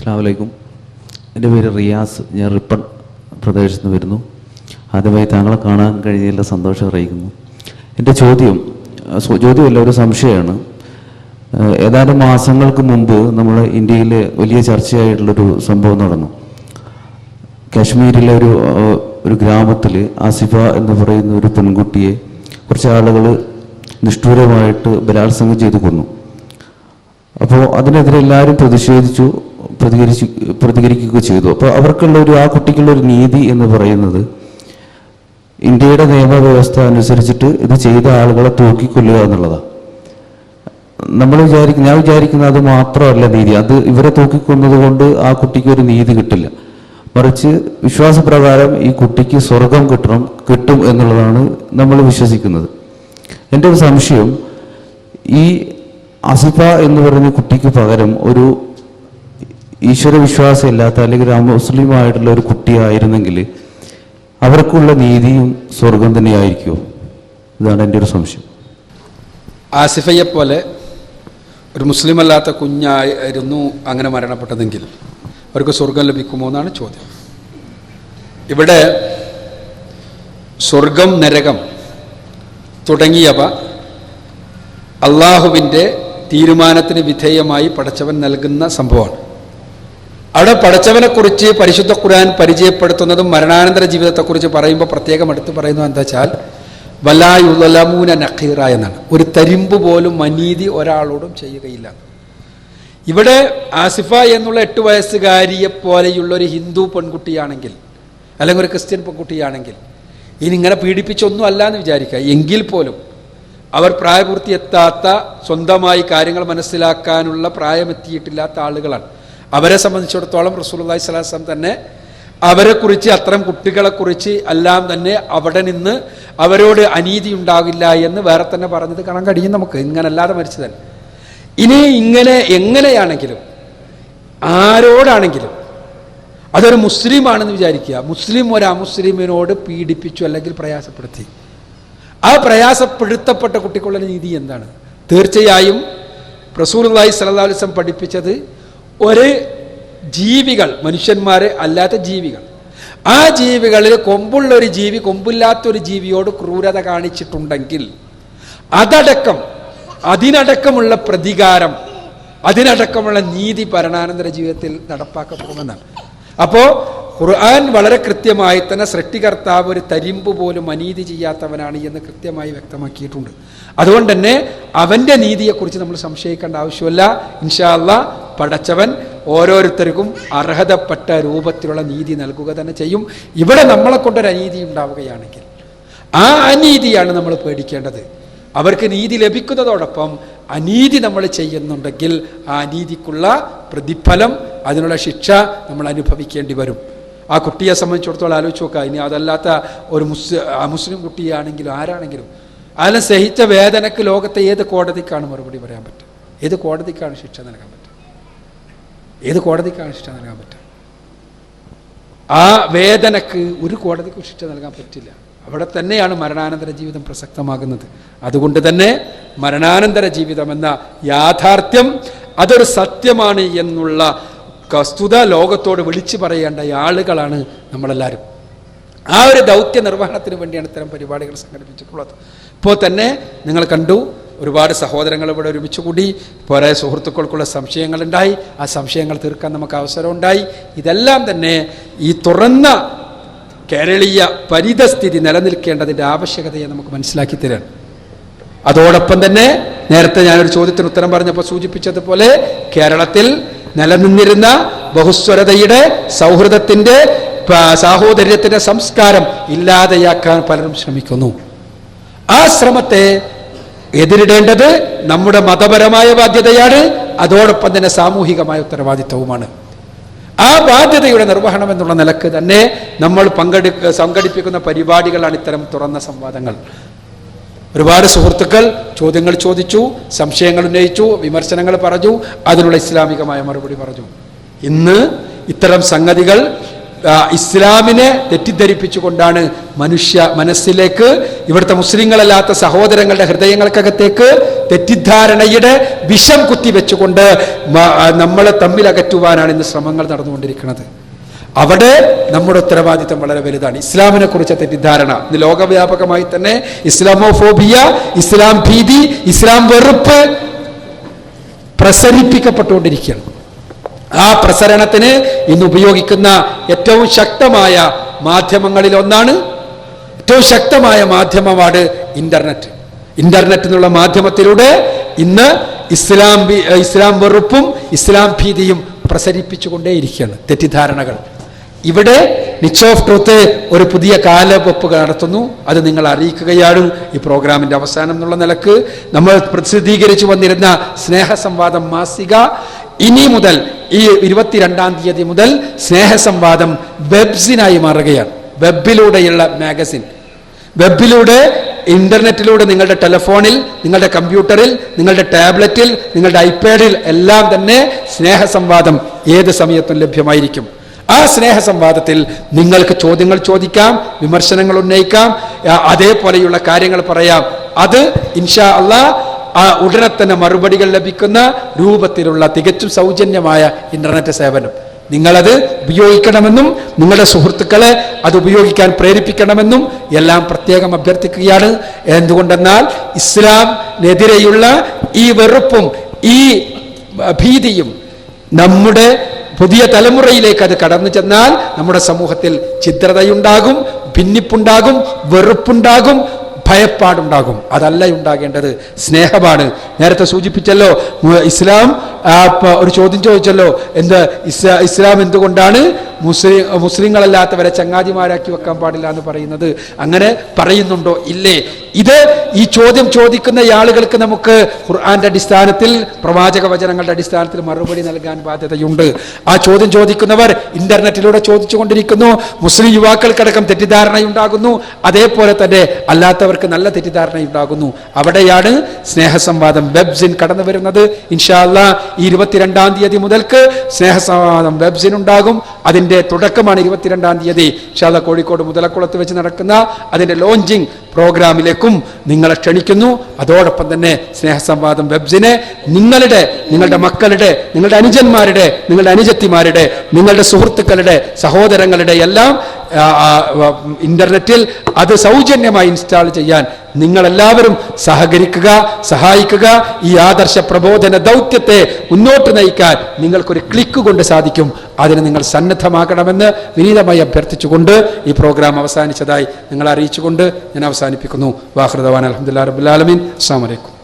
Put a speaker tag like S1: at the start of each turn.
S1: അസ്സാം വലൈക്കും എന്റെ പേര് റിയാസ് ഞാൻ റിപ്പൺ പ്രദേശത്ത് നിന്ന് വരുന്നു. ആദ്യമായി താങ്കളെ കാണാൻ കഴിഞ്ഞതിൽ സന്തോഷം അറിയിക്കുന്നു. എന്റെ ചോദ്യം ചോദ്യമല്ല ഒരു സംശയമാണ്. ഏതാനും മാസങ്ങൾക്ക് മുമ്പ് നമ്മൾ ഇന്ത്യയിൽ വലിയ ചർച്ചയായിട്ടുള്ളൊരു സംഭവം നടന്നു. കാശ്മീരിലെ ഒരു ഒരു ഗ്രാമത്തിൽ ആസിഫ എന്ന് പറയുന്ന ഒരു പെൺകുട്ടിയെ കുറച്ച് ആളുകൾ നിഷ്ഠൂരമായിട്ട് ബലാത്സംഗം ചെയ്തു കൊന്നു. അപ്പോൾ അതിനെതിരെ എല്ലാവരും പ്രതിഷേധിച്ചു. പ്രതികരിച്ചു പ്രതികരിക്കുകയൊക്കെ ചെയ്തു. അപ്പോൾ അവർക്കുള്ള ഒരു ആ കുട്ടിക്കുള്ള ഒരു നീതി എന്ന് പറയുന്നത് ഇന്ത്യയുടെ നിയമവ്യവസ്ഥ അനുസരിച്ചിട്ട് ഇത് ചെയ്ത ആളുകളെ തൂക്കിക്കൊല്ലുക എന്നുള്ളതാണ് നമ്മൾ വിചാരിക്കും ഞാൻ വിചാരിക്കുന്ന അത് മാത്രമല്ല നീതി. അത് ഇവരെ തൂക്കിക്കൊന്നത് കൊണ്ട് ആ കുട്ടിക്ക് ഒരു നീതി കിട്ടില്ല. മറിച്ച് വിശ്വാസപ്രകാരം ഈ കുട്ടിക്ക് സ്വർഗം കിട്ടണം കിട്ടും എന്നുള്ളതാണ് നമ്മൾ വിശ്വസിക്കുന്നത്. എന്റെ ഒരു സംശയം ഈ അസിഫ എന്ന് പറഞ്ഞ കുട്ടിക്ക് പകരം ഒരു ഈശ്വര വിശ്വാസം ഇല്ലാത്ത അല്ലെങ്കിൽ ഒരു മുസ്ലിം ഒരു കുട്ടിയായിരുന്നെങ്കിൽ അവർക്കുള്ള നീതിയും സ്വർഗം തന്നെയായിരിക്കുമോ? ഇതാണ് എന്റെ ഒരു സംശയം.
S2: ആസിഫയെ പോലെ ഒരു മുസ്ലിം അല്ലാത്ത കുഞ്ഞായിരുന്നു അങ്ങനെ മരണപ്പെട്ടതെങ്കിൽ അവർക്ക് സ്വർഗം ലഭിക്കുമോ എന്നാണ് ചോദ്യം. ഇവിടെ സ്വർഗം നരകം തുടങ്ങിയവ അള്ളാഹുവിന്റെ തീരുമാനത്തിന് വിധേയമായി പടച്ചവൻ നൽകുന്ന സംഭവമാണ്. അവിടെ പഠിച്ചവനെക്കുറിച്ച് പരിശുദ്ധ ഖുർആൻ പരിചയപ്പെടുത്തുന്നതും മരണാനന്തര ജീവിതത്തെക്കുറിച്ച് പറയുമ്പോൾ പ്രത്യേകം എടുത്തു പറയുന്നത് എന്താ വെച്ചാൽ വലായുലമൂന നഖീറ എന്നാണ്. ഒരു തരിമ്പ് പോലും അനീതി ഒരാളോടും ചെയ്യുകയില്ല. ഇവിടെ ആസിഫ എന്നുള്ള എട്ട് വയസ്സുകാരിയെ പോലെയുള്ള ഒരു ഹിന്ദു പെൺകുട്ടിയാണെങ്കിൽ അല്ലെങ്കിൽ ഒരു ക്രിസ്ത്യൻ പെൺകുട്ടിയാണെങ്കിൽ ഇനി ഇങ്ങനെ പീഡിപ്പിച്ചൊന്നും അല്ല എന്ന് വിചാരിക്കുക. എങ്കിൽ പോലും അവർ പ്രായപൂർത്തി എത്താത്ത സ്വന്തമായി കാര്യങ്ങൾ മനസ്സിലാക്കാനുള്ള പ്രായമെത്തിയിട്ടില്ലാത്ത ആളുകളാണ്. അവരെ സംബന്ധിച്ചിടത്തോളം റസൂലുള്ളാഹി സ്വലാസ്ലാം തന്നെ അവരെക്കുറിച്ച് അത്തരം കുട്ടികളെക്കുറിച്ച് എല്ലാം തന്നെ അവിടെ നിന്ന് അവരോട് അനീതി ഉണ്ടാകില്ല എന്ന് വേറെ തന്നെ പറഞ്ഞത് കാണാൻ കഴിയും നമുക്ക്. ഇങ്ങനല്ലാതെ മരിച്ചു തന്നെ ഇനി ഇങ്ങനെ എങ്ങനെയാണെങ്കിലും ആരോടാണെങ്കിലും അതൊരു മുസ്ലിമാണെന്ന് വിചാരിക്കുക. മുസ്ലിം ഒരു അമുസ്ലിമിനോട് പീഡിപ്പിച്ചു അല്ലെങ്കിൽ പ്രയാസപ്പെടുത്തി. ആ പ്രയാസപ്പെടുത്തപ്പെട്ട കുട്ടിക്കുള്ള നീതി എന്താണ്? തീർച്ചയായും സ്വല്ലല്ലാഹു അലൈഹി വസല്ലം പഠിപ്പിച്ചത് ഒരു ജീവികൾ മനുഷ്യന്മാരെ അല്ലാത്ത ജീവികൾ. ആ ജീവികളിൽ കൊമ്പുള്ള ഒരു ജീവി കൊമ്പില്ലാത്ത ഒരു ജീവിയോട് ക്രൂരത കാണിച്ചിട്ടുണ്ടെങ്കിൽ അതടക്കം അതിനടക്കമുള്ള പ്രതികാരം അതിനടക്കമുള്ള നീതി ഭരണാനന്തര ജീവിതത്തിൽ നടപ്പാക്കപ്പെടുമെന്നാണ്. അപ്പോൾ ഖുർആൻ വളരെ കൃത്യമായി തന്നെ സൃഷ്ടികർത്താവ് ഒരു തരിമ്പ് പോലും അനീതി ചെയ്യാത്തവനാണ് എന്ന് കൃത്യമായി വ്യക്തമാക്കിയിട്ടുണ്ട്. അതുകൊണ്ട് തന്നെ അവന്റെ നീതിയെക്കുറിച്ച് നമ്മൾ സംശയിക്കേണ്ട ആവശ്യമില്ല. ഇൻഷാ അല്ലാ പടച്ചവൻ ഓരോരുത്തർക്കും അർഹതപ്പെട്ട രൂപത്തിലുള്ള നീതി നൽകുക തന്നെ ചെയ്യും. ഇവിടെ നമ്മളെ കൊണ്ടൊരു അനീതി ഉണ്ടാവുകയാണെങ്കിൽ ആ അനീതിയാണ് നമ്മൾ പേടിക്കേണ്ടത്. അവർക്ക് നീതി ലഭിക്കുന്നതോടൊപ്പം അനീതി നമ്മൾ ചെയ്യുന്നുണ്ടെങ്കിൽ ആ അനീതിക്കുള്ള പ്രതിഫലം അതിനുള്ള ശിക്ഷ നമ്മൾ അനുഭവിക്കേണ്ടി വരും. ആ കുട്ടിയെ സംബന്ധിച്ചിടത്തോളം ആലോചിച്ച് നോക്കുക. ഇനി അതല്ലാത്ത ഒരു മുസ് മുസ്ലിം കുട്ടിയാണെങ്കിലും ആരാണെങ്കിലും അതിനെ സഹിച്ച വേദനക്ക് ലോകത്തെ ഏത് കോടതിക്കാണ് മറുപടി പറയാൻ പറ്റുക? ഏത് കോടതിക്കാണ് ശിക്ഷ നൽകാൻ പറ്റുക? ഏത് കോടതിക്കാണ് ശിക്ഷ നൽകാൻ പറ്റുക ആ വേദനക്ക് ഒരു കോടതിക്കും ശിക്ഷ നൽകാൻ പറ്റില്ല. അവിടെ തന്നെയാണ് മരണാനന്തര ജീവിതം പ്രസക്തമാകുന്നത്. അതുകൊണ്ട് തന്നെ മരണാനന്തര ജീവിതം എന്ന യാഥാർത്ഥ്യം അതൊരു സത്യമാണ് എന്നുള്ള വസ്തുത ലോകത്തോട് വിളിച്ചു പറയേണ്ട ആളുകളാണ് നമ്മളെല്ലാവരും. ആ ഒരു ദൗത്യ നിർവഹണത്തിന് വേണ്ടിയാണ് ഇത്തരം പരിപാടികൾ സംഘടിപ്പിച്ചിട്ടുള്ളത്. ഇപ്പോൾ തന്നെ നിങ്ങൾ കണ്ടു ഒരുപാട് സഹോദരങ്ങൾ ഇവിടെ ഒരുമിച്ച് കൂടി പോരായ സുഹൃത്തുക്കൾക്കുള്ള സംശയങ്ങളുണ്ടായി. ആ സംശയങ്ങൾ തീർക്കാൻ നമുക്ക് അവസരമുണ്ടായി. ഇതെല്ലാം തന്നെ ഈ തുറന്ന കേരളീയ പരിതസ്ഥിതി നിലനിൽക്കേണ്ടതിന്റെ ആവശ്യകതയെ നമുക്ക് മനസ്സിലാക്കി തരാൻ. അതോടൊപ്പം തന്നെ നേരത്തെ ഞാനൊരു ചോദ്യത്തിന് ഉത്തരം പറഞ്ഞപ്പോൾ സൂചിപ്പിച്ചതുപോലെ കേരളത്തിൽ നിലനിന്നിരുന്ന ബഹുസ്വരതയുടെ സൗഹൃദത്തിന്റെ സാഹോദര്യത്തിന്റെ സംസ്കാരം ഇല്ലാതെയാക്കാൻ പലരും ശ്രമിക്കുന്നു. ആ ശ്രമത്തെ എതിരിടേണ്ടത് നമ്മുടെ മതപരമായ ബാധ്യതയാണ്. അതോടൊപ്പം തന്നെ സാമൂഹികമായ ഉത്തരവാദിത്വവുമാണ്. ആ ബാധ്യതയുടെ നിർവഹണം എന്നുള്ള നിലയ്ക്ക് തന്നെ നമ്മൾ പങ്കെടുക്ക സംഘടിപ്പിക്കുന്ന പരിപാടികളാണ് ഇത്തരം തുറന്ന സംവാദങ്ങൾ. ഒരുപാട് സുഹൃത്തുക്കൾ ചോദ്യങ്ങൾ ചോദിച്ചു സംശയങ്ങൾ ഉന്നയിച്ചു വിമർശനങ്ങൾ പറഞ്ഞു അതിനുള്ള ഇസ്ലാമികമായ മറുപടി പറഞ്ഞു. ഇന്ന് ഇത്തരം സംഗതികൾ ഇസ്ലാമിനെ തെറ്റിദ്ധരിപ്പിച്ചുകൊണ്ടാണ് മനുഷ്യ മനസ്സിലേക്ക് ഇവിടുത്തെ മുസ്ലിങ്ങളല്ലാത്ത സഹോദരങ്ങളുടെ ഹൃദയങ്ങൾക്കകത്തേക്ക് തെറ്റിദ്ധാരണയുടെ വിഷം കുത്തിവെച്ചുകൊണ്ട് നമ്മളെ തമ്മിൽ അകറ്റുവാനാണ് ഇന്ന് ശ്രമങ്ങൾ നടന്നുകൊണ്ടിരിക്കുന്നത്. അവിടെ നമ്മുടെ ഉത്തരവാദിത്തം വളരെ വലുതാണ്. ഇസ്ലാമിനെ കുറിച്ച തെറ്റിദ്ധാരണ. ഇന്ന് ലോകവ്യാപകമായി തന്നെ ഇസ്ലാമോഫോബിയ ഇസ്ലാം ഭീതി ഇസ്ലാം വെറുപ്പ് പ്രസരിപ്പിക്കപ്പെട്ടുകൊണ്ടിരിക്കുകയാണ്. ആ പ്രസരണത്തിന് ഇന്ന് ഉപയോഗിക്കുന്ന ഏറ്റവും ശക്തമായ മാധ്യമങ്ങളിൽ ഒന്നാണ് ഏറ്റവും ശക്തമായ മാധ്യമമാണ് ഇന്റർനെറ്റ്. ഇന്റർനെറ്റ് എന്നുള്ള മാധ്യമത്തിലൂടെ ഇന്ന് ഇസ്ലാം ഇസ്ലാം വെറുപ്പും ഇസ്ലാം ഭീതിയും പ്രസരിപ്പിച്ചുകൊണ്ടേയിരിക്കുകയാണ് തെറ്റിദ്ധാരണകൾ. ഇവിടെ നിച്ച് ഓഫ് ട്രൂത്ത് ഒരു പുതിയ കാലവെപ്പ് നടത്തുന്നു. അത് നിങ്ങൾ അറിയിക്കുകയാണ് ഈ പ്രോഗ്രാമിന്റെ അവസാനം എന്നുള്ള നിലയ്ക്ക്. നമ്മൾ പ്രസിദ്ധീകരിച്ചു വന്നിരുന്ന സ്നേഹ സംവാദം മാസിക ഇനി മുതൽ ഈ ഇരുപത്തിരണ്ടാം തീയതി മുതൽ സ്നേഹസംവാദം വെബ്സിനായി മാറുകയാണ്. വെബിലൂടെയുള്ള മാഗസിൻ. വെബിലൂടെ ഇന്റർനെറ്റിലൂടെ നിങ്ങളുടെ ടെലിഫോണിൽ നിങ്ങളുടെ കമ്പ്യൂട്ടറിൽ നിങ്ങളുടെ ടാബ്ലറ്റിൽ നിങ്ങളുടെ ഐപാഡിൽ എല്ലാം തന്നെ സ്നേഹസംവാദം ഏത് സമയത്തും ലഭ്യമായിരിക്കും. ആ സ്നേഹസംവാദത്തിൽ നിങ്ങൾക്ക് ചോദ്യങ്ങൾ ചോദിക്കാം വിമർശനങ്ങൾ ഉന്നയിക്കാം അതേപോലെയുള്ള കാര്യങ്ങൾ പറയാം. അത് ഇൻഷാ അള്ളാ ആ ഉടനെ തന്നെ മറുപടികൾ ലഭിക്കുന്ന രൂപത്തിലുള്ള തികച്ചും സൗജന്യമായ ഇന്റർനെറ്റ് സേവനം. നിങ്ങളത് ഉപയോഗിക്കണമെന്നും നിങ്ങളുടെ സുഹൃത്തുക്കളെ അത് ഉപയോഗിക്കാൻ പ്രേരിപ്പിക്കണമെന്നും എല്ലാം പ്രത്യേകം അഭ്യർത്ഥിക്കുകയാണ്. എന്തുകൊണ്ടെന്നാൽ ഇസ്ലാമിനെതിരെയുള്ള ഈ വെറുപ്പും ഈ ഭീതിയും നമ്മുടെ പുതിയ തലമുറയിലേക്ക് അത് കടന്നു ചെന്നാൽ നമ്മുടെ സമൂഹത്തിൽ ചിത്രതയുണ്ടാകും ഭിന്നിപ്പുണ്ടാകും വെറുപ്പുണ്ടാകും ഭയപ്പാടുണ്ടാകും. അതല്ല ഉണ്ടാകേണ്ടത്. സ്നേഹമാണ്. നേരത്തെ സൂചിപ്പിച്ചല്ലോ ഇസ്ലാം ഒരു ചോദ്യം ചോദിച്ചല്ലോ എന്ത് ഇസ്ലാം എന്തുകൊണ്ടാണ് മുസ്ലിം മുസ്ലിങ്ങളല്ലാത്തവരെ ചങ്ങാതിമാരാക്കി വെക്കാൻ പാടില്ല എന്ന് പറയുന്നത് അങ്ങനെ പറയുന്നുണ്ടോ? ഇല്ലേ? ഇത് ഈ ചോദ്യം ചോദിക്കുന്ന ആളുകൾക്ക് നമുക്ക് ഖുർആന്റെ അടിസ്ഥാനത്തിൽ പ്രവാചക വചനങ്ങളുടെ അടിസ്ഥാനത്തിൽ മറുപടി നൽകാൻ ബാധ്യതയുണ്ട്. ആ ചോദ്യം ചോദിക്കുന്നവർ ഇന്റർനെറ്റിലൂടെ ചോദിച്ചുകൊണ്ടിരിക്കുന്നു മുസ്ലിം യുവാക്കൾക്കടക്കം തെറ്റിദ്ധാരണയുണ്ടാകുന്നു അതേപോലെ തന്നെ അല്ലാത്തവർക്ക് നല്ല തെറ്റിദ്ധാരണയുണ്ടാകുന്നു. അവിടെയാണ് സ്നേഹസംവാദം വെബ്സിൻ കടന്നു വരുന്നത്. ഇൻഷാല്ല ഇരുപത്തിരണ്ടാം തീയതി മുതൽക്ക് സ്നേഹസംവാദം വെബ്സിൻ ഉണ്ടാകും അതിന്റെ തുടക്കമാണ് ഇരുപത്തിരണ്ടാം തീയതി. ശാല കോഴിക്കോട് മുതലക്കുളത്ത് വെച്ച് നടക്കുന്ന അതിന്റെ ലോഞ്ചിങ് പ്രോഗ്രാമിലേക്കും നിങ്ങളെ ക്ഷണിക്കുന്നു. അതോടൊപ്പം തന്നെ സ്നേഹസംവാദം വെബ്സിനെ നിങ്ങളുടെ നിങ്ങളുടെ മക്കളുടെ നിങ്ങളുടെ അനുജന്മാരുടെ നിങ്ങളുടെ അനുജത്തിമാരുടെ നിങ്ങളുടെ സുഹൃത്തുക്കളുടെ സഹോദരങ്ങളുടെ എല്ലാം ഇന്റർനെറ്റിൽ അത് സൗജന്യമായി ഇൻസ്റ്റാൾ ചെയ്യാൻ നിങ്ങളെല്ലാവരും സഹകരിക്കുക സഹായിക്കുക. ഈ ആദർശ പ്രബോധന ദൗത്യത്തെ മുന്നോട്ട് നയിക്കാൻ നിങ്ങൾക്കൊരു ക്ലിക്ക് കൊണ്ട് സാധിക്കും. അതിന് നിങ്ങൾ സന്നദ്ധമാകണമെന്ന് വിനീതമായി അഭ്യർത്ഥിച്ചുകൊണ്ട് ഈ പ്രോഗ്രാം അവസാനിച്ചതായി നിങ്ങൾ അറിയിച്ചുകൊണ്ട് ഞാൻ അവസാനിപ്പിക്കുന്നു. വാഹൃദവാൻ അലഹമുല്ലാ റബുലാലമീൻ അസ്സാം വലൈക്കും